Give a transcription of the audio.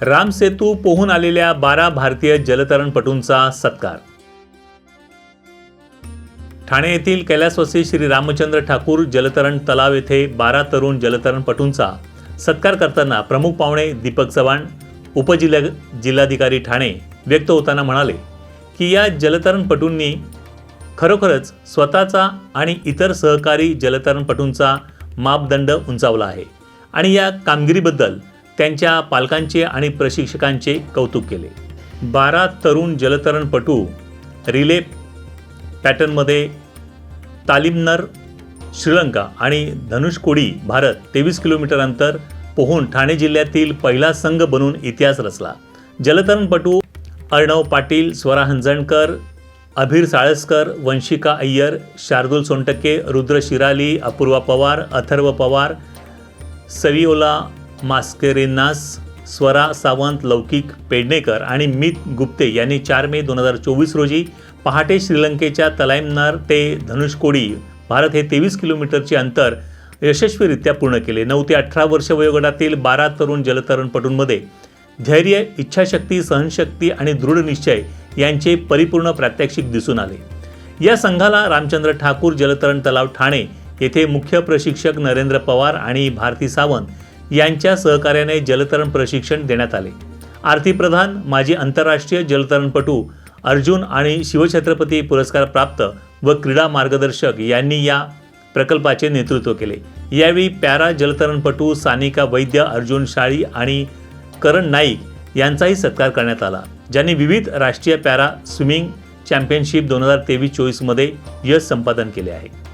रामसेतू पोहून आलेल्या बारा भारतीय जलतरणपटूंचा सत्कार. ठाणे येथील कैलासवासी श्री रामचंद्र ठाकूर जलतरण तलाव येथे बारा तरुण जलतरणपटूंचा सत्कार करताना प्रमुख पाहुणे दीपक चव्हाण उपजिल्हा जिल्हाधिकारी ठाणे व्यक्त होताना म्हणाले की या जलतरणपटूंनी खरोखरच स्वतःचा आणि इतर सहकारी जलतरणपटूंचा मापदंड उंचावला आहे आणि या कामगिरीबद्दल त्यांच्या पालकांचे आणि प्रशिक्षकांचे कौतुक केले. बारा तरुण जलतरणपटू रिले पॅटर्नमध्ये तालिमनर श्रीलंका आणि धनुषकोडी भारत तेवीस किलोमीटर अंतर पोहून ठाणे जिल्ह्यातील पहिला संघ बनून इतिहास रचला. जलतरणपटू अर्णव पाटील स्वरा हंजणकर अभिर साळसकर वंशिका अय्यर शार्दूल सोनटक्के रुद्र शिराली अपूर्वा पवार अथर्व पवार सविओला मास्केरेनास स्वरा सावंत लौकिक पेडणेकर आणि मित गुप्ते यांनी चार मे दोन हजार चोवीस रोजी पहाटे श्रीलंकेच्या तलायमनार ते धनुषकोडी भारत हे तेवीस किलोमीटरचे अंतर यशस्वीरित्या पूर्ण केले. नऊ ते अठरा वर्ष वयोगटातील बारा तरुण जलतरणपटूंमध्ये धैर्य इच्छाशक्ती सहनशक्ती आणि दृढ निश्चय यांचे परिपूर्ण प्रात्यक्षिक दिसून आले. या संघाला रामचंद्र ठाकूर जलतरण तलाव ठाणे येथे मुख्य प्रशिक्षक नरेंद्र पवार आणि भारती सावंत यांच्या सहकार्याने जलतरण प्रशिक्षण देण्यात आले. आरती प्रधान माजी आंतरराष्ट्रीय जलतरणपटू अर्जुन आणि शिवछत्रपती पुरस्कार प्राप्त व क्रीडा मार्गदर्शक यांनी या प्रकल्पाचे नेतृत्व केले. यावेळी पॅरा जलतरणपटू सानिका वैद्य अर्जुन शाळी आणि करण नाईक यांचाही सत्कार करण्यात आला. ज्यांनी विविध राष्ट्रीय पॅरा स्विमिंग चॅम्पियनशिप दोन हजार तेवीस चोवीसमध्ये यश संपादन केले आहे.